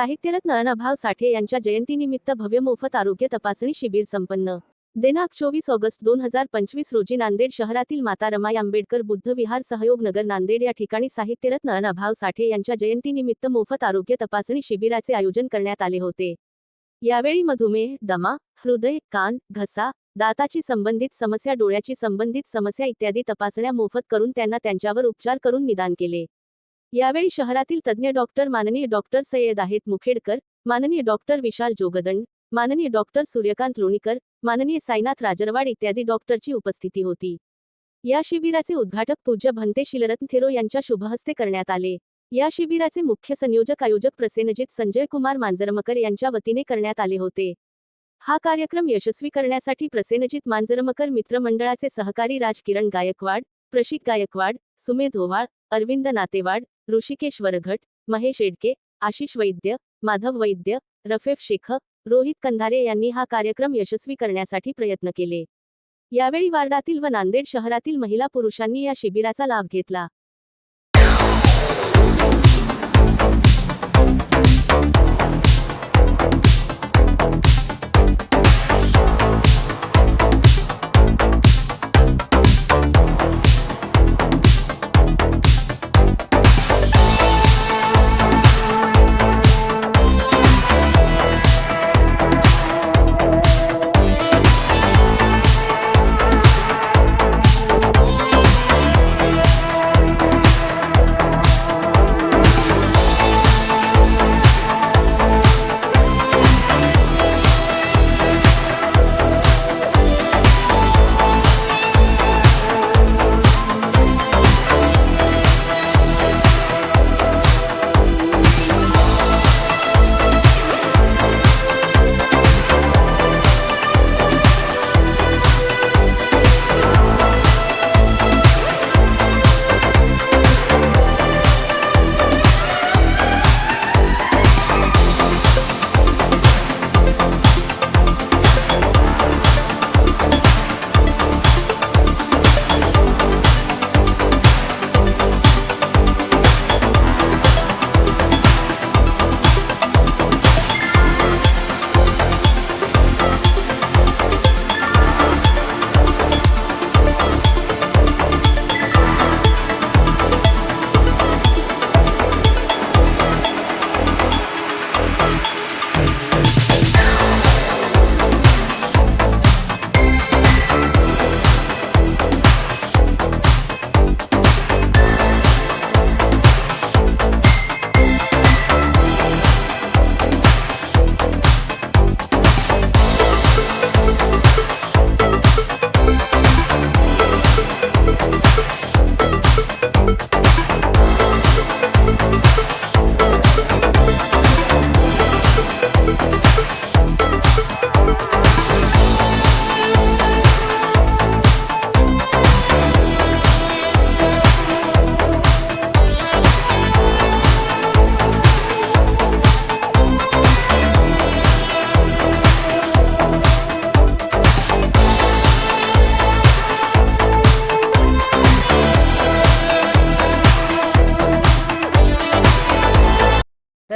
साहित्यरत्न अण्णाभाऊ साठे यांच्या जयंतीनिमित्त भव्य मोफत आरोग्य तपासणी शिबिर संपन्न. दिनांक चोवीस ऑगस्ट दोन हजार पंचवीस रोजी नांदेड शहरातील माता रमाई आंबेडकर बुद्ध विहार सहयोग नगर नांदेड या ठिकाणी साहित्यरत्न अण्णाभाऊ साठे यांच्या जयंतीनिमित्त मोफत आरोग्य तपासणी शिबिराचे आयोजन करण्यात आले होते. यावेळी मधुमेह दमा हृदय कान घसा दाताची संबंधित समस्या डोळ्याची संबंधित समस्या इत्यादी तपासण्या मोफत करून त्यांना त्यांच्यावर उपचार करून निदान केले. यावेळी शहरातील तज्ज्ञ डॉक्टर माननीय डॉक्टर सय्यद आहेत मुखेडकर माननीय डॉक्टर विशाल जोगदंड माननीय डॉक्टर सूर्यकांत लोणीकर माननीय साईनाथ राजरवाड इत्यादी डॉक्टरची उपस्थिती होती. या शिबिराचे उद्घाटक पूज्य भंते शिलरत्न थेरो यांच्या शुभहस्ते करण्यात आले. या शिबिराचे मुख्य संयोजक आयोजक प्रसेनजित संजय कुमार मांजरमकर यांच्या वतीने करण्यात आले होते. हा कार्यक्रम यशस्वी करण्यासाठी प्रसेनजित मांजरमकर मित्रमंडळाचे सहकारी राज किरण गायकवाड प्रशिक गायकवाड सुमेध ओवाळ अरविंद नातेवाड ऋषिकेश वरघट महेश एडके आशिष वैद्य माधव वैद्य रफेफ शेख रोहित कंधारे यांनी हा कार्यक्रम यशस्वी करण्यासाठी प्रयत्न केले. यावेळी वार्डातील व नांदेड शहरातील महिला पुरुषांनी या शिबिराचा लाभ घेतला.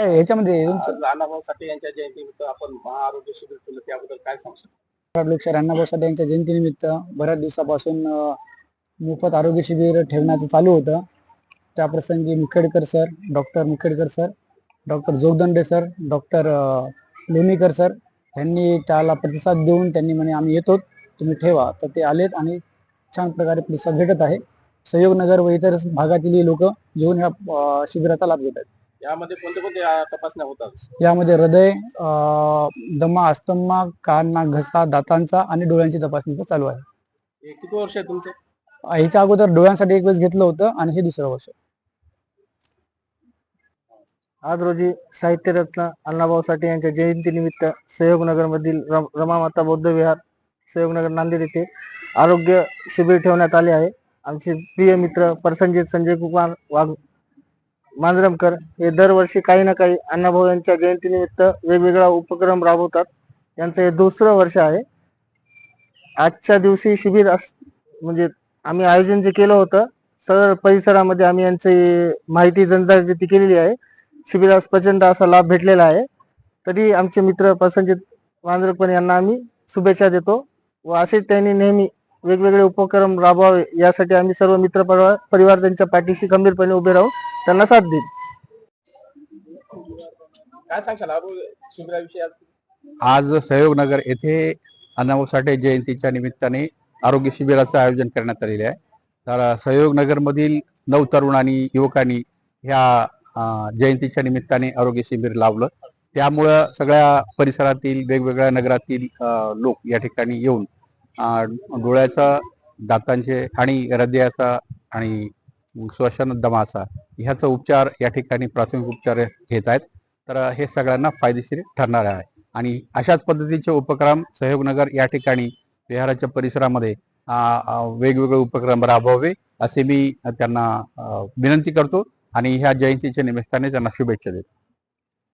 काय याच्यामध्ये तुमचं? साठे यांच्या जयंतीनिमित्त आपण महाआरोग्य शिबिर केलं त्याबद्दल काय सांगू कराड लोकशाहीर अण्णाभाऊ साठे यांच्या जयंतीनिमित्त बऱ्याच दिवसापासून मोफत आरोग्य शिबिर ठेवण्याचं चालू होतं. त्या प्रसंगी Mukhedkar sir doctor Mukhedkar sir doctor Jogdande sir doctor Lonikar sir यांनी त्याला प्रतिसाद देऊन त्यांनी म्हणे आम्ही येतो तुम्ही ठेवा. तर ते आलेत आणि छान प्रकारे प्रतिसाद भेटत आहे. सहयोग नगर व इतर भागातील लोक येऊन ह्या शिबिराचा लाभ घेत आहेत. यामध्ये कोणते कोणते आ, तपासण्या होतात? यामध्ये हृदय दमा अस्तमा कान नाक घसा दातांचा आणि डोळ्यांची तपासणी चालू आहे. किती वर्ष आहे तुमचे? ह्याच्या अगोदर डोळ्यांसाठी एक वेळेस घेतलं होतं आणि हे दुसरं वर्ष आज रोजी साहित्यरत्न अण्णाभाऊ साठे यांच्या जयंतीनिमित्त सहयोगनगर मधील रमामाता बौद्ध विहार सहयोगनगर नांदेड येथे आरोग्य शिबिर ठेवण्यात आले आहे. आमचे प्रिय मित्र प्रसंजित संजय कुमार वाघ मांजरमकर हे दरवर्षी काही ना काही अण्णाभाऊ यांच्या जयंतीनिमित्त वेगवेगळा उपक्रम राबवतात. यांचं हे दुसरं वर्ष आहे. आजच्या दिवशी शिबिर अस म्हणजे आम्ही आयोजन जे केलं होतं सरळ परिसरामध्ये आम्ही यांची माहिती जनजागृती केलेली आहे. शिबिरास प्रचंड असा लाभ भेटलेला आहे. तरी आमचे मित्र प्रसंजित मांजरकर यांना आम्ही शुभेच्छा देतो व असेच त्यांनी नेहमी वेगवेगळे उपक्रम राबवावे यासाठी आम्ही सर्व मित्र परिवार परिवार त्यांच्या पाठीशी गंभीरपणे उभे राहून त्यांना साथ देईल काय सांगशाल आरोग्य शिबिराविषयी आज? आज सहयोगनगर येथे अण्णाभाऊ साठे जयंतीच्या निमित्ताने आरोग्य शिबिराचं आयोजन करण्यात आलेले आहे. तर सहयोगनगरमधील नऊ तरुण आणि युवकांनी ह्या जयंतीच्या निमित्ताने आरोग्य शिबिर लावलं. त्यामुळं सगळ्या परिसरातील वेगवेगळ्या नगरातील लोक या ठिकाणी येऊन डोळ्याचा दातांचे आणि हृदयाचा आणि श्वसन दमाचा ह्याचा उपचार या ठिकाणी प्राथमिक उपचार घेत आहेत. तर हे सगळ्यांना फायदेशीर ठरणार आहे. आणि अशाच पद्धतीचे उपक्रम सहयोगनगर या ठिकाणी विहाराच्या परिसरामध्ये वेगवेगळे उपक्रम राबवावे असे मी त्यांना विनंती करतो आणि ह्या जयंतीच्या निमित्ताने त्यांना शुभेच्छा देतो.